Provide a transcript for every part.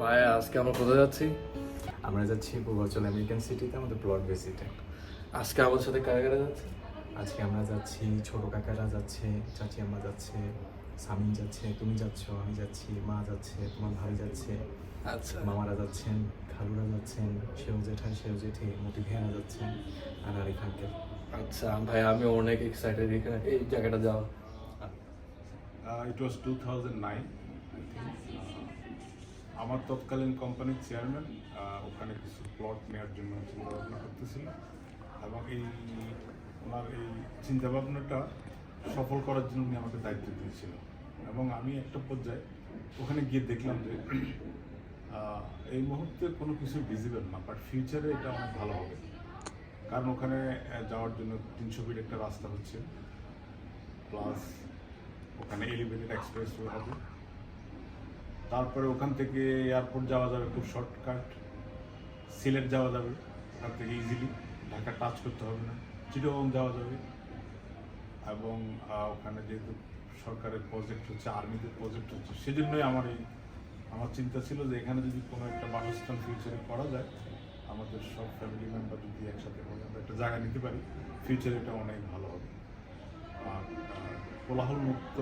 ভাই আজকে আমরা কোথায় যাচ্ছি? আমরা যাচ্ছি পূর্বাচল আমেরিকান সিটিতে আমাদের প্লট বেসিতে আজকে আমাদের সাথে কারা কারা যাচ্ছে? আজকে আমরা যাচ্ছি ছোট কাকারা যাচ্ছে চাচি আম্মা যাচ্ছে সামিন যাচ্ছে তুমি যাচ্ছ আমি যাচ্ছি মা যাচ্ছে তোমার ভাই যাচ্ছে আচ্ছা। মামারা যাচ্ছেন খালুরা যাচ্ছেন সেও জেঠাই সেও জেঠি মতি ভেয়া যাচ্ছেন আর আরিফ আঙ্কেল আচ্ছা ভাই আমি অনেক এক্সাইটেড এখানে। এই জায়গাটা যাওয়া Uh, it was 2009, I think. Uh, আমার তৎকালীন কোম্পানির চেয়ারম্যান ওখানে কিছু প্লট নেওয়ার জন্য চিন্তা ভাবনা করতেছিল এবং এই ওনার এই চিন্তাভাবনাটা সফল করার জন্য উনি আমাকে দায়িত্ব দিয়েছিল। এবং আমি একটা পর্যায়ে ওখানে গিয়ে দেখলাম যে এই মুহূর্তে কোনো কিছু ভিজিবল না বাট ফিউচারে এটা অনেক ভালো হবে। কারণ ওখানে যাওয়ার জন্য তিনশো ফিট একটা রাস্তা হচ্ছে প্লাস ওখানে এলিভেটেড এক্সপ্রেস হবে। তারপরে ওখান থেকে এয়ারপোর্ট যাওয়া যাবে, খুব শর্টকাট সিলেট যাওয়া যাবে, ওখান থেকে ইজিলি ঢাকা টাচ করতে হবে না। চিটাগং যাওয়া যাবে। এবং ওখানে যেহেতু সরকারের প্রজেক্ট হচ্ছে আর্মিদের প্রজেক্ট হচ্ছে, সেজন্যই আমার এই, আমার চিন্তা ছিল যে এখানে যদি কোনো একটা বাসস্থান ফিউচারে করা যায়, আমাদের সব ফ্যামিলি মেম্বার যদি একসাথে হয়ে আমরা একটা জায়গা নিতে পারি ফিউচারে এটা অনেক ভালো হবে। আর কোলাহল মুক্ত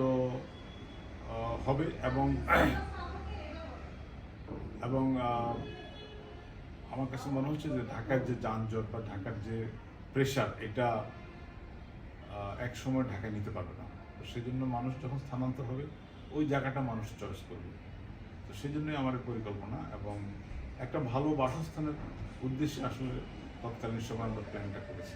হবে এবং এবং আমার কাছে মনে হচ্ছে যে ঢাকার যে যানজট বা ঢাকার যে প্রেশার এটা এক সময় ঢাকায় নিতে পারবে না। তো সেই জন্য মানুষ যখন স্থানান্তর হবে, ওই জায়গাটা মানুষ চয়েস করবে। তো সেই জন্যই আমার পরিকল্পনা এবং একটা ভালো বাসস্থানের উদ্দেশ্যে আসলে তৎকালীন সময় আমরা প্ল্যানটা করেছি।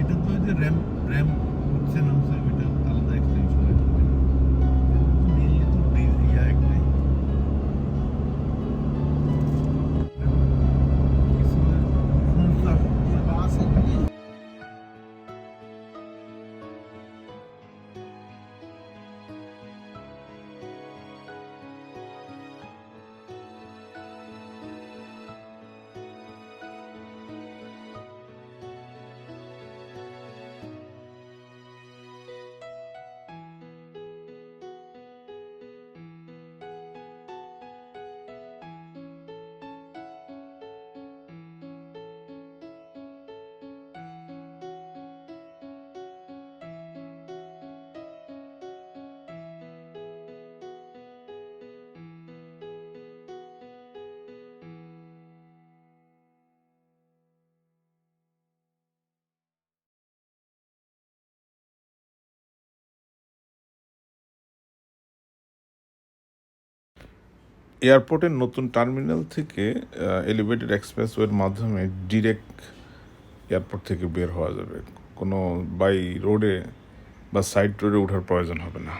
এটা তো যে র্যাম র্যাম এয়ারপোর্টের নতুন টার্মিনাল থেকে এলিভেটেড এক্সপ্রেসওয়ের মাধ্যমে ডিরেক্ট এয়ারপোর্ট থেকে বের হওয়া যাবে। কোনো বাই রোডে বা সাইড রোডে ওঠার প্রয়োজন হবে না।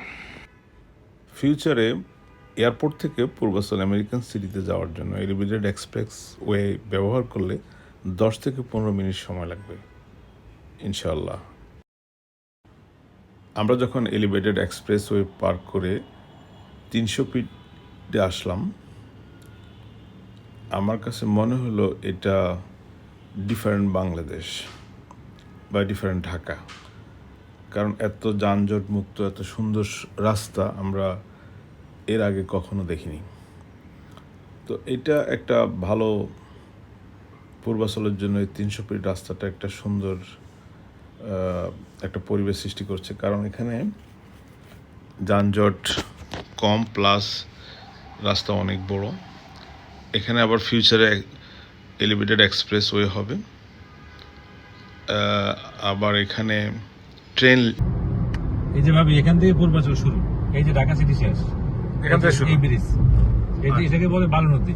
ফিউচারে এয়ারপোর্ট থেকে পূর্বাচল আমেরিকান সিটিতে যাওয়ার জন্য এলিভেটেড এক্সপ্রেস ওয়ে ব্যবহার করলে দশ থেকে পনেরো মিনিট সময় লাগবে ইনশাল্লাহ আমরা যখন এলিভেটেড এক্সপ্রেস ওয়ে পার্ক করে তিনশো ফিটে আসলাম। আমার কাছে মনে হলো এটা ডিফারেন্ট বাংলাদেশ বা ডিফারেন্ট ঢাকা। কারণ এত যানজট মুক্ত এত সুন্দর রাস্তা আমরা এর আগে কখনো দেখিনি। তো এটা একটা ভালো পূর্বাচলের জন্য এই তিনশো ফিট রাস্তাটা একটা সুন্দর একটা পরিবেশ সৃষ্টি করছে। কারণ এখানে যানজট কম প্লাস রাস্তা অনেক বড়। এখানে আবার ফিউচারে এলিভেটেড এক্সপ্রেস ওয়ে হবে আবার এখানে ট্রেন এই যে ভাবি এখান থেকে পূর্বাচল শুরু। এই যে ঢাকা সিটি শেষ। এখান থেকে শুরু? এই ব্রিজ এটি এটাকে বলে বালু নদী।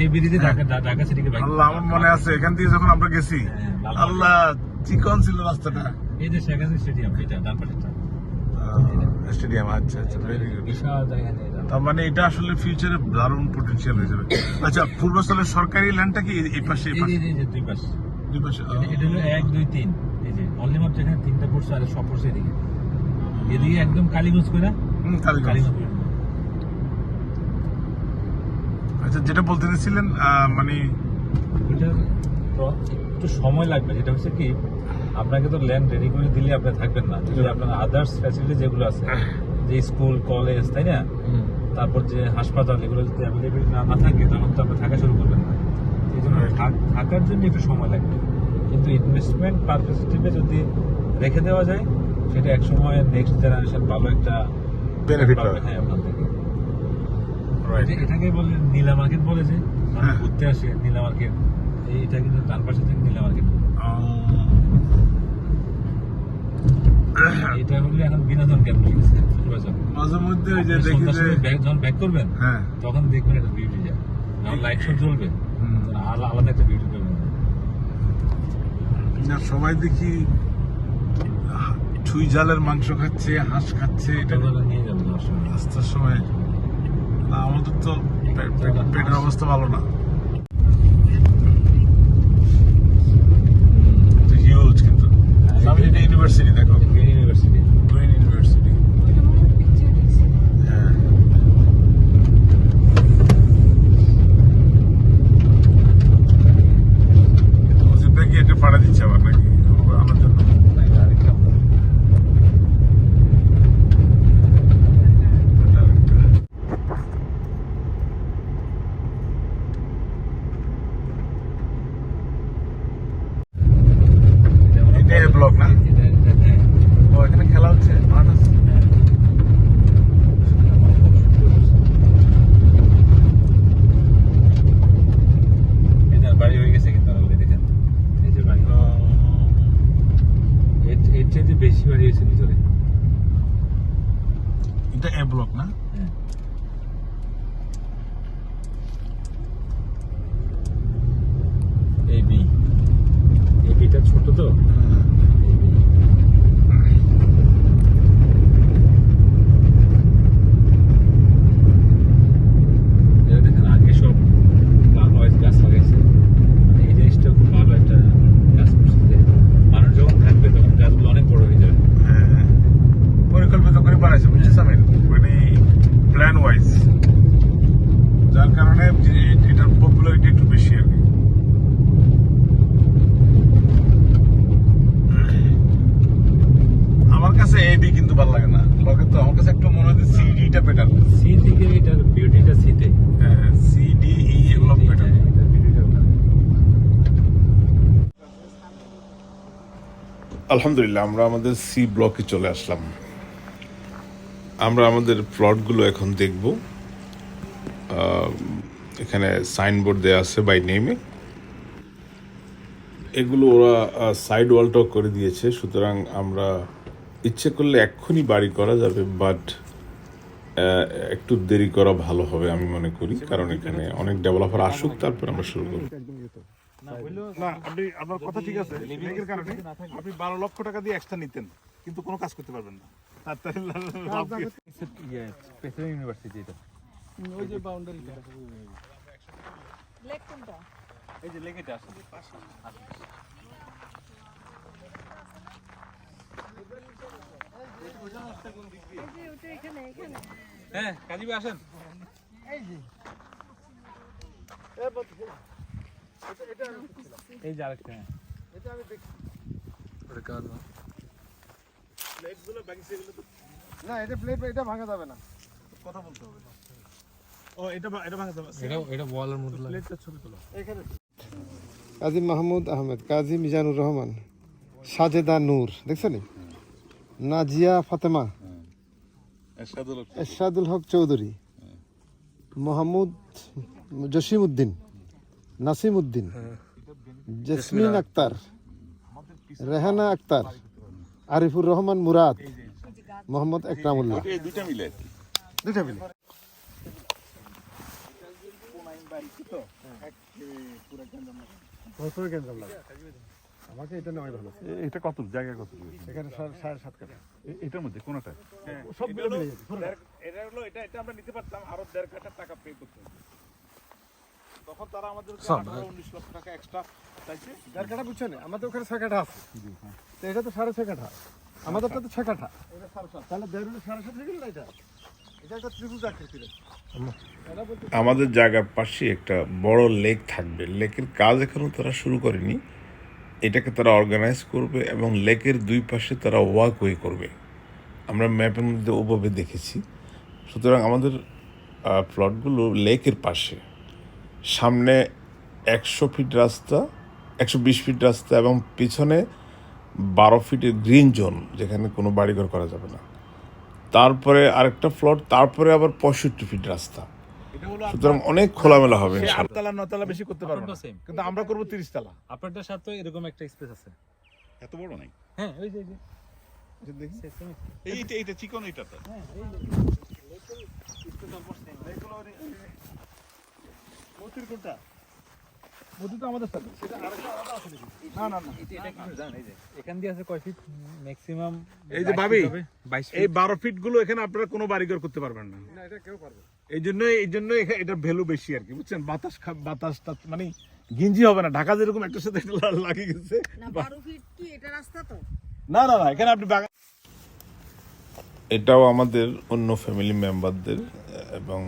এই ব্রিজে ঢাকা ঢাকা সিটিকে আল্লাহ আমার মনে আছে এখান থেকে যখন আমরা গেছি হ্যাঁ, আল্লাহ চিকন ছিল রাস্তাটা? এই যে শেখ হাসিনা স্টেডিয়াম এটা ডান স্টেডিয়াম আচ্ছা আচ্ছা ভেরি গুড বিশাল জায়গা। তার মানে এটা আসলে ফিউচারে দারুণ পটেনশিয়াল হয়ে যাবে। আচ্ছা পূর্বাচলের সরকারি ল্যান্ডটা কি? এই- পাশে এই পাশে। যে- দুই পাশ। দুই পাশে এটা হলো এক দুই তিন। এই যে অনলি মাপ যেখানে তিনটা পড়ছে আর সব পড়ছে এদিকে। এদিকে একদম কালীগঞ্জ করে হুম, কালীগঞ্জ। আচ্ছা যেটা বলতে চাইছিলেন মানে তো একটু সময় লাগবে। যেটা হচ্ছে কি আপনাকে তো ল্যান্ড রেডি করে দিলে আপনি থাকবেন না। যদি আপনার আদার্স ফ্যাসিলিটি যেগুলো আছে যে স্কুল কলেজ তাই না? তারপর যে হাসপাতাল এগুলো যদি অ্যাভেলেবেল না না থাকে তখন তো আপনি থাকা শুরু করবেন না। এই জন্য থাক- থাকার জন্য একটু সময় লাগবে। কিন্তু ইনভেস্টমেন্ট পারপাস হিসেবে যদি রেখে দেওয়া যায় সেটা এক সময় নেক্সট জেনারেশন ভালো একটা Benefit পাবে। হ্যাঁ ওখান থেকে। এটা- এটাকে বলে নীলা মার্কেট বলে যে হ্যাঁ। ঘুরতে আসে নীলা মার্কেট এইটা কিন্তু ডান পাশে থেকে নীলা মার্কেট এটা হলো এখন বিনোদন কেন্দ্র। মাঝে মধ্যে ওই যে আপনি দেখি যে যখন ব্যাক করবেন হ্যাঁ। তখন দেখবেন একটা বিউটি যায় যখন লাইট শো আলাদা একটা বিউটি পাবেন না সবাই দেখি ছুই জালের মাংস খাচ্ছে হাঁস খাচ্ছে এটা নিয়ে দর্শক রাস্তার সময়। না আমাদের তো পেটের অবস্থা ভালো না। হিউজ কিন্তু। আমি এটা ইউনিভার্সিটি দেখো ইউনিভার্সিটি গ্রিন ইউনিভার্সিটি হ্যাঁ মসজিদটা কি এটা পাড়া দিচ্ছে আবার নাকি আমার জন্য এটা A block না? ও এখানে খেলা হচ্ছে মাঠ আছে এটা বাড়ি হয়ে গেছে কিন্তু অলরেডি দেখেন এই যে বাড়ি এর- এর চাইতে বেশি বাড়ি হয়েছে ভিতরে এটা এ ব্লক না হ্যাঁ এই বি এই বিটা ছোট তো এই বি এটা দেখেন আগে সব প্লান ওয়াইজ গাছ লাগাইছে মানে এই জিনিসটা খুব ভালো একটা কাজ করছে যে মানুষ যখন থাকবে তখন গাছগুলো অনেক বড় হয়ে যাবে হ্যাঁ পরিকল্পিত করে বানাইছে বুঝছিস আমি মানে প্ল্যান ওয়াইজ যার কারণে যে এটার পপুলারিটি একটু বেশি আর কি আমার কাছে এ বি কিন্তু ভালো লাগে না লগে তো আমার কাছে একটু মনে হয় সিডিটা বেটার সি থেকে এটার বিউটিটা সিতে সি ডি ই এগুলো বেটার আলহামদুলিল্লাহ, আমরা আমাদের সি ব্লকে চলে আসলাম। আমরা আমাদের প্লটগুলো এখন দেখব। এখানে সাইনবোর্ড দেওয়া আছে বাই নেমে এগুলো ওরা সাইড ওয়ালটাও করে দিয়েছে, সুতরাং আমরা ইচ্ছে করলে এক্ষুনি বাড়ি করা যাবে বাট একটু দেরি করা ভালো হবে আমি মনে করি, কারণ এখানে অনেক ডেভেলপার আসুক, তারপর আমরা শুরু করব। না আপনি আপনার কথা ঠিক আছে। কারণে আপনি বারো লক্ষ টাকা দিয়ে এক্সট্রা নিতেন কিন্তু কোনো কাজ করতে পারবেন না। এটা। এই যে আসলে হ্যাঁ কাজী আসেন। এই যে। আরেকটা। হ্যাঁ না? এটা প্লেট এটা ভাঙা যাবে না। কথা বলতে হবে। ও এটা ভা- এটা ভাঙা যাবে। এটা এটা ওয়ালের মধ্যে প্লেটটা ছবি তোলো। কাজী মাহমুদ আহমেদ কাজী মিজানুর রহমান সাজেদা নূর দেখছেন? নাজিয়া ফাতেমা এরশাদুল হক চৌধুরী মোহাম্মদ জসিম উদ্দিন নাসিম উদ্দিন জেসমিন আক্তার রেহানা আক্তার আরিফুর রহমান মুরাদ মোহাম্মদ একরামুল্লাহ। আমাকে এটা নেওয়াই ভালো। এটা কত? জায়গা কত? এখানে সাড়ে সাত কাটা এটার মধ্যে কোনটা। এটা হলো এটা এটা আমরা নিতে পারতাম আরও দেড় কাঠা টাকা পে করতে। তখন তারা আমাদের আঠারো উনিশ লক্ষ টাকা এক্সট্রা চাইছে। যার কাটা বুঝছেন আমাদের ওখানে ছয় কাঠা আছে। তো এটা তো সাড়ে ছয় কাঠা। আমাদেরটা তো ছয় কাঠা। তাহলে দেড় সাড়ে সাত হয়ে গেল এটা? এটা একটা ত্রিভুজ আকৃতির। আমাদের জায়গার পাশে একটা বড় লেক থাকবে। লেকের কাজ এখনও তারা শুরু করেনি। এটাকে তারা অর্গানাইজ করবে এবং লেকের দুই পাশে তারা ওয়াকওয়ে করবে। আমরা ম্যাপের মধ্যে ওভাবে দেখেছি। সুতরাং আমাদের প্লটগুলো লেকের পাশে। সামনে একশো ফিট রাস্তা একশো বিশ ফিট রাস্তা এবং পিছনে বারো ফিটের গ্রিন জোন যেখানে কোনো বাড়িঘর করা যাবে না। তারপরে আরেকটা ফ্লট তারপরে আবার পঁয়ষট্টি ফিট রাস্তা। সুতরাং অনেক খোলামেলা হবে আটতলা নতলা বেশি করতে পারব না। কিন্তু আমরা করব তিরিশ তলা আপনারটার সাথে এরকম একটা স্পেস আছে। এত বড় নাই? হ্যাঁ ওই যে same। এইটা এইটা চিকন এইটা তো মতির কোনটা? মতি তো আমাদের সাথে। সেটা আরেকটা আলাদা আছে না না না। এটা এটা কি জানেন এই যে এখান দিয়ে আছে কয় ফিট ম্যাক্সিমাম এই যে ভাবি, এই বারো ফিটগুলো এখানে আপনারা কোনো বাড়িঘর করতে পারবেন না। না এটা কেউ পারবে এই জন্য এই জন্য এটার ভ্যালু বেশি আর কি বুঝছেন? বাতাস বাতাসটা মানে গিঞ্জি হবে না। ঢাকা যেরকম একটা সাথে একটা লা- লাগিয়ে গেছে। না বারো ফিট কি? এটা রাস্তা তো? না না না এখানে আপনি বাগান এটাও আমাদের অন্য ফ্যামিলি মেম্বারদের এবং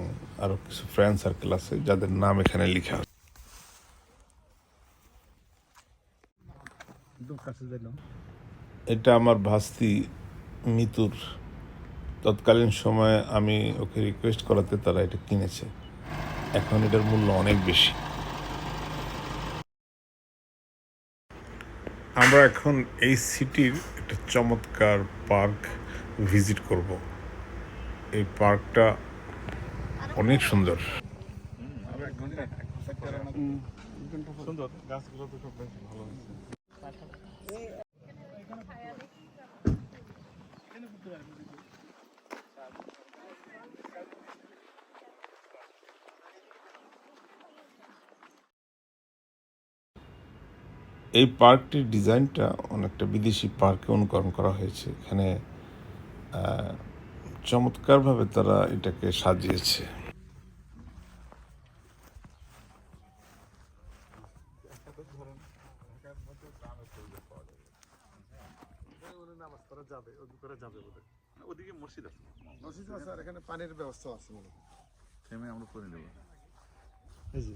আরও কিছু ফ্রেন্ড সার্কেল আছে, যাদের নাম এখানে লেখা আছে। এটা আমার ভাস্তি মিতুর। তৎকালীন সময়ে আমি ওকে রিকোয়েস্ট করাতে তারা এটা কিনেছে। এখন এটার মূল্য অনেক বেশি। আমরা এখন এই সিটির একটা চমৎকার পার্ক ভিজিট করব। এই পার্কটা অনেক সুন্দর। এই পার্কটির ডিজাইনটা অনেকটা বিদেশি পার্কে অনুকরণ করা হয়েছে। এখানে চমৎকারভাবে তারা এটাকে সাজিয়েছে। ওদিকে মসজিদ আছে মসজিদ আছে আর এখানে পানির ব্যবস্থা আছে মনে হয়। থেমে আমরা করে নেব এই যে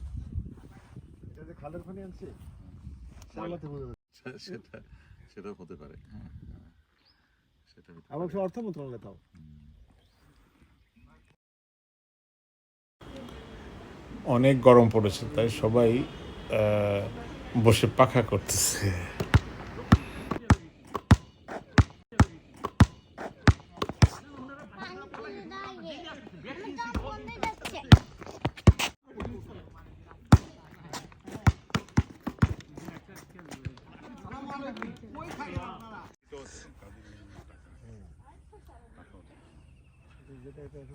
এটা যে খালের পানি আনছে সেটা সেটাও হতে পারে। সেটা সে অর্থ মন্ত্রণালয় তাও অনেক গরম পড়েছে তাই সবাই বসে পাখা করতেছে।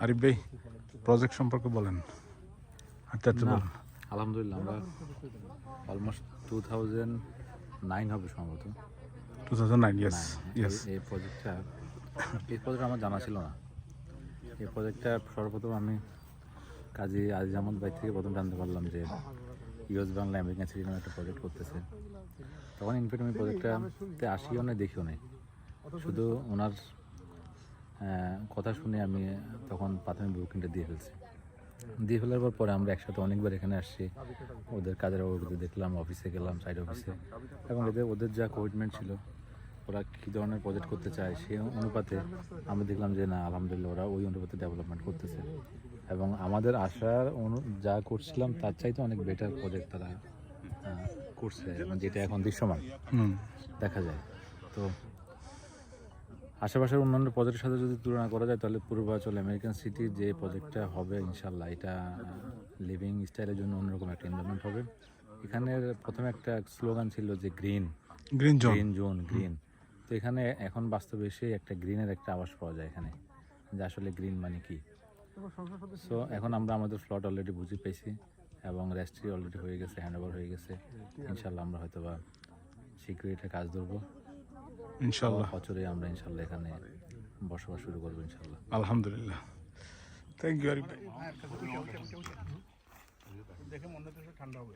আরিফ ভাই প্রজেক্ট সম্পর্কে বলেন আচ্ছা আচ্ছা না, বলুন আলহামদুলিল্লাহ আমরা অলমোস্ট টু থাউজেন্ড নাইন হবে সম্ভবত। টু থাউজেন্ড নাইন ইয়েস এই- ইয়েস এই প্রজেক্টটা এই প্রজেক্ট আমার জানা ছিল না। এই প্রজেক্টটা সর্বপ্রথম আমি কাজী আজিজ আহমদ ভাই থেকে প্রথম জানতে পারলাম যে ইউএস বাংলা আমেরিকান সিটি নামে একটা প্রজেক্ট করতেছে। তখন ইনফ্যাক্ট আমি প্রজেক্টটাতে আসিও নাই দেখিও নাই। শুধু ওনার কথা শুনে আমি তখন প্রাথমিক বুকিংটা দিয়ে ফেলছি। দিয়ে ফেলার পর পরে আমরা একসাথে অনেকবার এখানে আসছি। ওদের কাজের অগ্রগতি দেখলাম অফিসে গেলাম সাইড অফিসে এবং এদের ওদের যা কমিটমেন্ট ছিল ওরা কী ধরনের প্রজেক্ট করতে চায় সেই অনুপাতে আমরা দেখলাম যে না আলহামদুলিল্লাহ ওরা ওই অনুপাতে ডেভেলপমেন্ট করতেছে। এবং আমাদের আশার অনু যা করছিলাম তার চাইতে অনেক বেটার প্রজেক্ট তারা করছে। এবং যেটা এখন দৃশ্যমান দেখা যায়। তো আশেপাশের অন্যান্য প্রজেক্টের সাথে যদি তুলনা করা যায় তাহলে পূর্বাচল আমেরিকান সিটি যে প্রজেক্টটা হবে ইনশাল্লাহ এটা লিভিং স্টাইলের জন্য অন্যরকম একটা এনভায়রনমেন্ট হবে। এখানের প্রথমে একটা স্লোগান ছিল যে green green zone green zone green তো এখানে এখন বাস্তবে এসে একটা গ্রিনের একটা আবাস পাওয়া যায় এখানে যে আসলে গ্রিন মানে কি? সো এখন আমরা আমাদের ফ্লট অলরেডি বুঝে পেয়েছি এবং রেজিস্ট্রি অলরেডি হয়ে গেছে হ্যান্ড ওভার হয়ে গেছে। ইনশাল্লাহ আমরা হয়তো বা শীঘ্রই এটা কাজ ধরবো। ইনশাল্লাহ। বছরে আমরা ইনশাল্লাহ এখানে বসবাস শুরু করব ইনশাল্লাহ। আলহামদুলিল্লাহ। থ্যাংক ইউ আরিফ দেখে মনে হচ্ছে ঠান্ডা হবে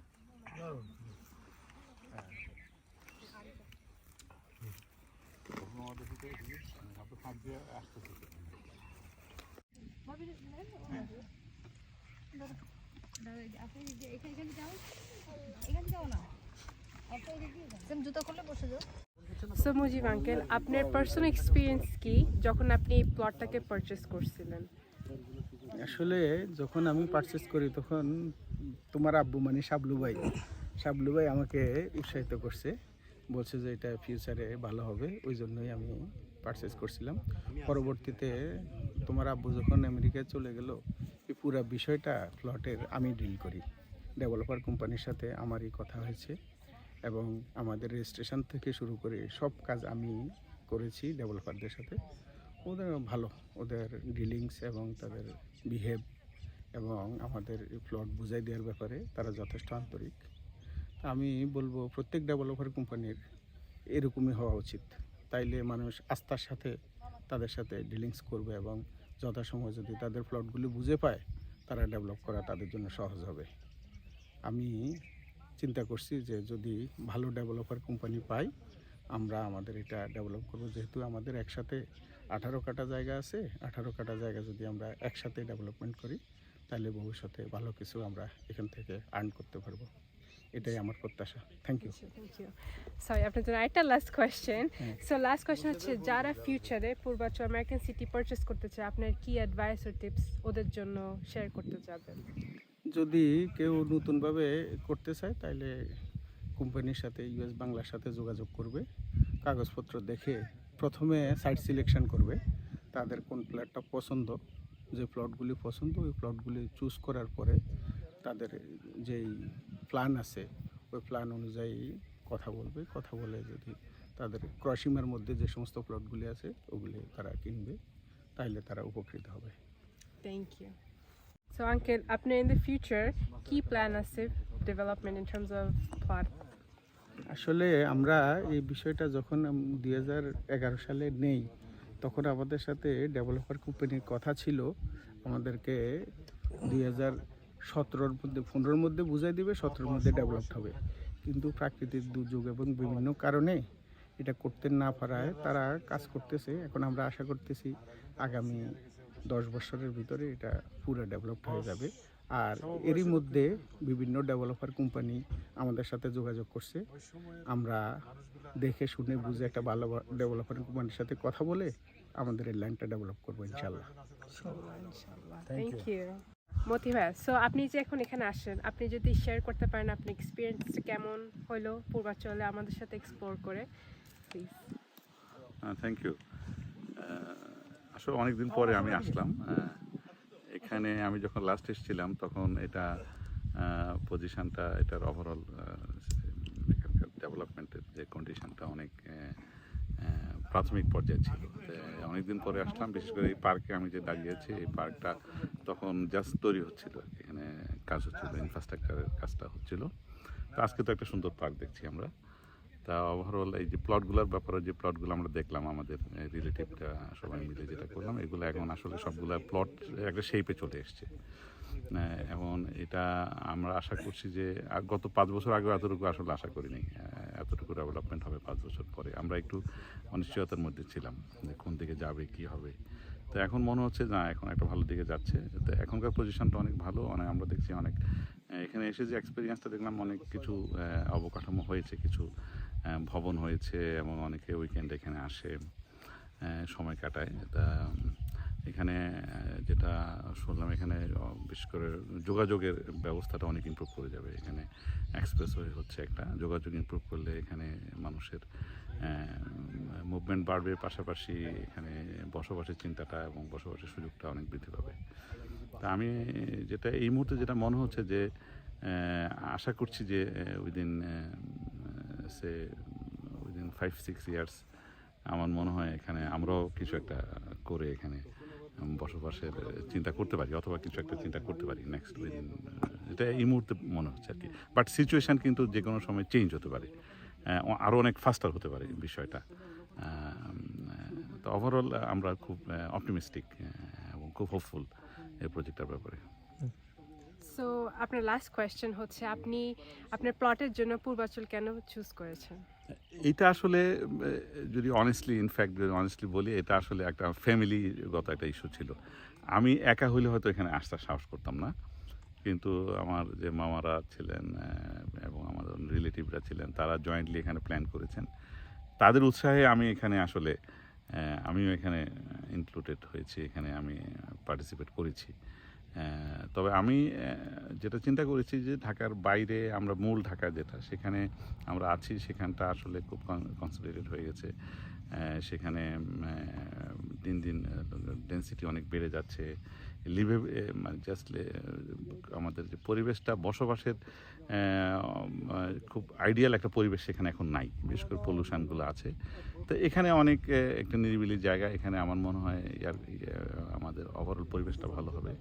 আপনি যে এখানে এখানে যাও। এখানে যাও না জুতো খুলে বসে যাও। সো মুজিব আঙ্কেল আপনার পার্সোনাল এক্সপিরিয়েন্স কি যখন আপনি এই প্লটটাকে পারচেস করছিলেন? আসলে যখন আমি পারচেস করি তখন তোমার আব্বু মানে শাবলু ভাই শাবলু ভাই আমাকে উৎসাহিত করছে, বলছে যে এটা ফিউচারে ভালো হবে, ওই জন্যই আমি পারচেস করছিলাম। পরবর্তীতে তোমার আব্বু যখন আমেরিকায় চলে গেল, এই পুরো বিষয়টা প্লটের আমি ডিল করি। ডেভেলপার কোম্পানির সাথে আমারই কথা হয়েছে। এবং আমাদের রেজিস্ট্রেশন থেকে শুরু করে সব কাজ আমি করেছি ডেভেলপারদের সাথে। ওদের ভালো, ওদের ডিলিংস এবং তাদের বিহেভ এবং আমাদের প্লট বুঝাই দেওয়ার ব্যাপারে তারা যথেষ্ট আন্তরিক। আমি বলব প্রত্যেক ডেভেলপার কোম্পানির এরকমই হওয়া উচিত। তাইলে মানুষ আস্থার সাথে তাদের সাথে ডিলিংস করবে এবং যথাসময় যদি তাদের প্লটগুলি বুঝে পায়, তারা ডেভেলপ করা তাদের জন্য সহজ হবে। আমি চিন্তা করছি যে যদি ভালো ডেভেলপার কোম্পানি পাই আমরা আমাদের এটা ডেভেলপ করব। যেহেতু আমাদের একসাথে আঠারো কাটা জায়গা আছে আঠারো কাটা জায়গা যদি আমরা একসাথে ডেভেলপমেন্ট করি তাহলে ভবিষ্যতে ভালো কিছু আমরা এখান থেকে আর্ন করতে পারব। এটাই আমার প্রত্যাশা। Thank you thank you sorry আপনার জন্য একটা last question so last question হচ্ছে যারা ফিউচারে পূর্বাচল আমেরিকান সিটি পারচেস করতে চায় আপনার কি অ্যাডভাইস ও টিপস ওদের জন্য শেয়ার করতে যাবেন? যদি কেউ নতুনভাবে করতে চায় তাহলে কোম্পানির সাথে, ইউএস বাংলার সাথে যোগাযোগ করবে, কাগজপত্র দেখে প্রথমে সাইট সিলেকশন করবে, তাদের কোন প্লটটা পছন্দ, যে প্লটগুলি পছন্দ, ওই প্লটগুলি চুজ করার পরে তাদের যেই প্ল্যান আছে, ওই প্ল্যান অনুযায়ী কথা বলবে। কথা বলে যদি তাদের ক্রসিংয়ের মধ্যে যে সমস্ত প্লটগুলি আছে, ওগুলি তারা কিনবে তাহলে তারা উপকৃত হবে। থ্যাংক ইউ সো আঙ্কেল আপনার ইন দ্য ফিউচার কি প্ল্যান আছে development in terms of plot আসলে আমরা এই বিষয়টা যখন দুই হাজার এগারো সালে নেই, তখন আমাদের সাথে ডেভেলপার কোম্পানির কথা ছিল। আমাদেরকে দুই হাজার সতেরোর মধ্যে, পনেরোর মধ্যে বুঝাই দিবে, সতেরোর মধ্যে ডেভেলপড হবে। কিন্তু প্রাকৃতিক দুর্যোগ এবং বিভিন্ন কারণে এটা করতে না পারায় তারা কাজ করতেছে। এখন আমরা আশা করতেছি আগামী দশ বছরের ভিতরে এটা পুরো ডেভেলপড হয়ে যাবে। আর এরই মধ্যে বিভিন্ন ডেভেলপার কোম্পানি আমাদের সাথে যোগাযোগ করছে। আমরা দেখে শুনে বুঝে একটা ভালো ডেভেলপার কোম্পানির সাথে কথা বলে আমাদের এই লাইনটা ডেভেলপ করব ইনশাল্লাহ থ্যাংক ইউ মতি ভাইয়া সো আপনি যে এখন এখানে আসেন আপনি যদি শেয়ার করতে পারেন আপনার এক্সপিরিয়েন্সটা কেমন হলো পূর্বাচলে আমাদের সাথে এক্সপ্লোর করে প্লিজ থ্যাংক ইউ আসলে অনেক দিন পরে আমি আসলাম এখানে আমি যখন লাস্ট এসেছিলাম তখন এটা পজিশনটা এটার ওভারঅল এখানকার ডেভেলপমেন্টের যে কন্ডিশনটা অনেক প্রাথমিক পর্যায়ে ছিল। অনেক দিন পরে আসলাম বিশেষ করে এই পার্কে আমি যে দাঁড়িয়েছি এই পার্কটা তখন জাস্ট তৈরি হচ্ছিল। আর কি। এখানে কাজ হচ্ছিল ইনফ্রাস্ট্রাকচারের কাজটা হচ্ছিল। তো আজকে তো একটা সুন্দর পার্ক দেখছি আমরা। তা ওভারঅল এই যে প্লটগুলোর ব্যাপারে যে প্লটগুলো আমরা দেখলাম, আমাদের রিলেটিভটা সবাই মিলে যেটা করলাম, এগুলো এখন আসলে সবগুলো প্লট একটা শেপে চলে এসছে। এবং এটা আমরা আশা করছি যে গত পাঁচ বছর আগে এতটুকু আসলে আশা করিনি। এতটুকু ডেভেলপমেন্ট হবে পাঁচ বছর পরে। আমরা একটু অনিশ্চয়তার মধ্যে ছিলাম যে কোন দিকে যাবে, কি হবে। তো এখন মনে হচ্ছে না, এখন একটা ভালো দিকে যাচ্ছে। তো এখনকার পজিশনটা অনেক ভালো। অনেক আমরা দেখছি অনেক এখানে এসে যে এক্সপিরিয়েন্সটা দেখলাম, অনেক কিছু অবকাঠামো হয়েছে, কিছু ভবন হয়েছে এবং অনেকে উইকেন্ড এখানে আসে সময় কাটায়। তা এখানে যেটা শুনলাম, এখানে বিশেষ করে যোগাযোগের ব্যবস্থাটা অনেক ইমপ্রুভ করে যাবে। এখানে এক্সপ্রেসওয়ে হচ্ছে একটা। যোগাযোগ ইমপ্রুভ করলে এখানে মানুষের মুভমেন্ট বাড়বে। পাশাপাশি এখানে বসবাসের চিন্তাটা এবং বসবাসের সুযোগটা অনেক বৃদ্ধি পাবে। তা আমি যেটা, এই মুহূর্তে যেটা মনে হচ্ছে যে আশা করছি যে উইদিন সে উইদিন ফাইভ সিক্স ইয়ার্স আমার মনে হয় এখানে আমরাও কিছু একটা করে এখানে বসবাসের চিন্তা করতে পারি, অথবা কিছু একটা চিন্তা করতে পারি নেক্সট উইদিন এটা এই মুহূর্তে মনে হচ্ছে আর কি। বাট সিচুয়েশান কিন্তু যে কোনো সময় চেঞ্জ হতে পারে আরও অনেক ফাস্টার হতে পারে বিষয়টা। তো ওভারঅল আমরা খুব অপটিমিস্টিক এবং খুব হোপফুল এই প্রজেক্টটার ব্যাপারে। সো আপনার লাস্ট কোয়েশ্চেন হচ্ছে, আপনি আপনার প্লটের জন্য পূর্বাচল কেন চুজ করেছেন? এটা আসলে যদি অনেস্টলি ইনফ্যাক্ট যদি অনেস্টলি বলি, এটা আসলে একটা ফ্যামিলিগত একটা ইস্যু ছিল। আমি একা হইলে হয়তো এখানে আসতে সাহস করতাম না। কিন্তু আমার যে মামারা ছিলেন এবং আমার রিলেটিভরা ছিলেন, তারা জয়েন্টলি এখানে প্ল্যান করেছেন। তাদের উৎসাহে আমি এখানে আসলে আমিও এখানে ইনক্লুডেড হয়েছি, এখানে আমি পার্টিসিপেট করেছি। তবে আমি যেটা চিন্তা করেছি যে ঢাকার বাইরে আমরা মূল ঢাকা যেটা সেখানে আমরা আছি সেখানটা আসলে খুব কনসেন্ট্রেটেড হয়ে গেছে। সেখানে দিন দিন ডেন্সিটি অনেক বেড়ে যাচ্ছে। লিভে মানে জাস্ট আমাদের যে পরিবেশটা বসবাসের খুব আইডিয়াল একটা পরিবেশ সেখানে এখন নাই বিশেষ করে পলিউশনগুলো আছে। তো এখানে অনেক একটা নিরিবিলি জায়গা এখানে আমার মনে হয় ইয়ে, আমাদের ওভারঅল পরিবেশটা ভালো হবে।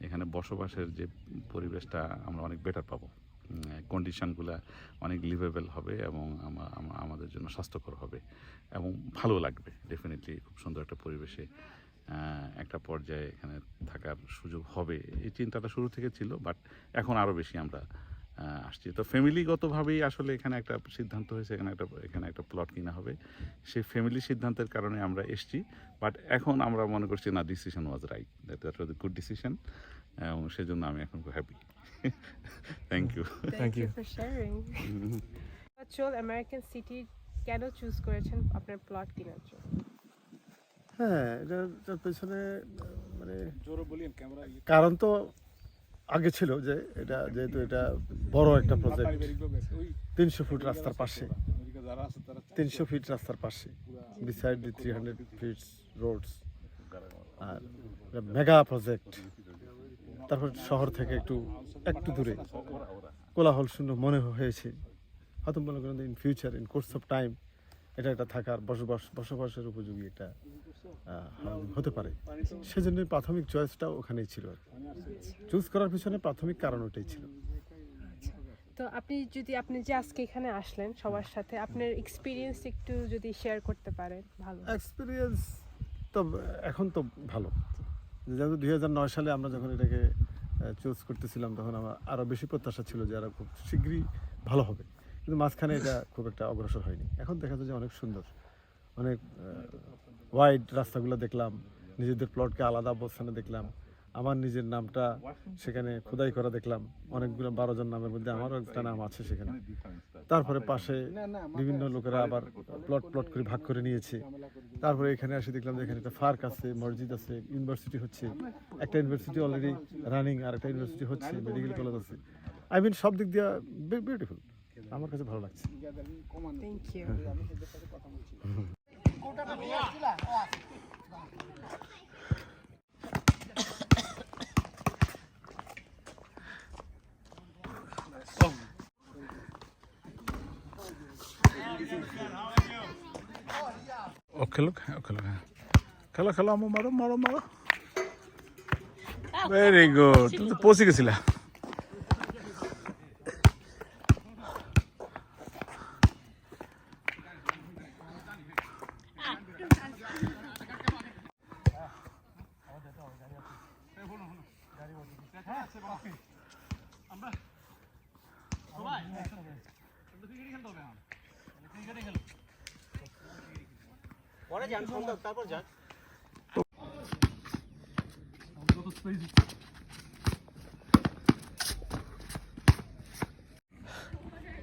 এখানে বসবাসের যে পরিবেশটা আমরা অনেক বেটার পাবো। কন্ডিশানগুলো অনেক লিভেবল হবে এবং আমা- আমা- আমাদের জন্য স্বাস্থ্যকর হবে এবং ভালো লাগবে ডেফিনেটলি খুব সুন্দর একটা পরিবেশে একটা পর্যায়ে এখানে থাকার সুযোগ হবে। এই চিন্তাটা শুরু থেকে ছিল বাট এখন আরও বেশি আমরা আসছি। তো ফ্যামিলিগতভাবেই আসলে এখানে একটা সিদ্ধান্ত হয়েছে এখানে একটা এখানে একটা প্লট কিনা হবে। সেই ফ্যামিলি সিদ্ধান্তের কারণে আমরা এসছি বাট এখন আমরা মনে করছি না decision was right that was good decision এবং সেজন্য আমি এখন খুব happy thank you thank you for sharing চল আমেরিকান সিটি কেন চুজ করেছেন আপনার প্লট কেনার জন্য? হ্যাঁ এটা পেছনে মানে কারণ তো আগে ছিল যে এটা যেহেতু এটা বড় একটা প্রজেক্ট তিনশো ফুট রাস্তার পাশে। তিনশো ফিট রাস্তার পাশে beside the three hundred feets roads R mega project তারপর শহর থেকে একটু একটু দূরে। কোলাহল শূন্য মনে হয়েছে। হয়তো মনে করেন in future in course of time এটা একটা থাকার বসবাস বসবাসের উপযোগী এটা হতে পারে। সেজন্য প্রাথমিক চয়েসটা ওখানেই ছিল আর চুজ করার পিছনে প্রাথমিক কারণ ওটাই ছিল তো আপনি যদি আপনি যে আজকে এখানে আসলেন সবার সাথে আপনার এক্সপিরিয়েন্স একটু যদি শেয়ার করতে পারেন ভালো। এক্সপিরিয়েন্স তো এখন তো ভালো। যেহেতু দুই হাজার নয় সালে আমরা যখন এটাকে চুজ করতেছিলাম তখন আমার আরও বেশি প্রত্যাশা ছিল যে আরও খুব শীঘ্রই ভালো হবে। কিন্তু মাঝখানে এটা খুব একটা অগ্রসর হয়নি। এখন দেখা যায় যে অনেক সুন্দর। অনেক ওয়াইড রাস্তাগুলো দেখলাম, নিজেদের প্লটকে আলাদা অবস্থানে দেখলাম। আমার নিজের নামটা সেখানে খোদাই করা দেখলাম। অনেকগুলো বারো জন নামের মধ্যে আমারও একটা নাম আছে সেখানে। তারপরে পাশে বিভিন্ন লোকেরা আবার প্লট প্লট করে ভাগ করে নিয়েছে। তারপরে এখানে এসে দেখলাম যে এখানে একটা ফার্ক আছে, মসজিদ আছে ইউনিভার্সিটি হচ্ছে। একটা ইউনিভার্সিটি অলরেডি রানিং আর একটা ইউনিভার্সিটি হচ্ছে মেডিকেল কলেজ আছে। আই মিন সব দিক দিয়ে বিউটিফুল আমার কাছে ভালো লাগছে। থ্যাংক ইউ হ্যাঁ খেলো খেলো আমার মারো মারো মারো। ভেরি গুড তুমি তো পৌঁছে গেছিলা?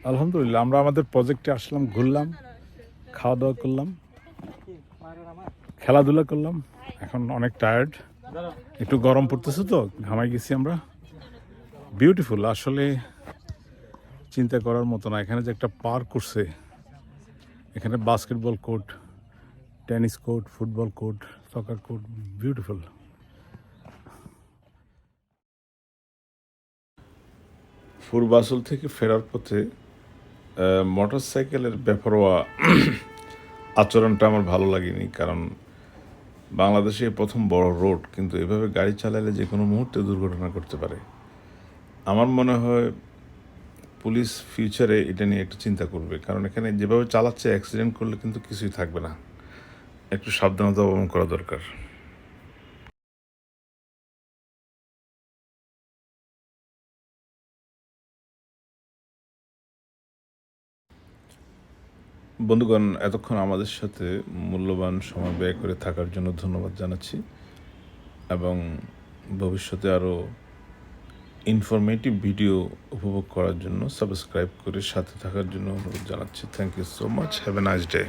আলহামদুলিল্লাহ, আমরা আমাদের প্রজেক্টে আসলাম, ঘুরলাম খাওয়া দাওয়া করলাম, খেলাধুলা করলাম। এখন অনেক টায়ার্ড একটু গরম পড়তেছে তো, ঘামাই গেছি আমরা। বিউটিফুল আসলে চিন্তা করার মতো না। এখানে যে একটা পার্ক করছে, এখানে basketball court tennis court, football court, soccer court beautiful Purbachal থেকে ফেরার পথে মোটর সাইকেলের বেপরোয়া আচরণটা আমার ভালো লাগেনি, কারণ বাংলাদেশে প্রথম বড় রোড, কিন্তু এভাবে গাড়ি চালালে যে কোনো মুহূর্তে দুর্ঘটনা করতে পারে। আমার মনে হয় পুলিশ ফিউচারে এটা নিয়ে একটু চিন্তা করবে, কারণ এখানে যেভাবে চালাচ্ছে অ্যাক্সিডেন্ট করলে কিন্তু কিছুই থাকবে না। একটু সাবধানতা অবলম্বন করা দরকার। বন্ধুগণ, এতক্ষণ আমাদের সাথে মূল্যবান সময় ব্যয় করে থাকার জন্য ধন্যবাদ জানাচ্ছি এবং ভবিষ্যতে আরও ইনফরমেটিভ ভিডিও উপভোগ করার জন্য সাবস্ক্রাইব করে সাথে থাকার জন্য অনুরোধ জানাচ্ছি। Thank you so much have a nice day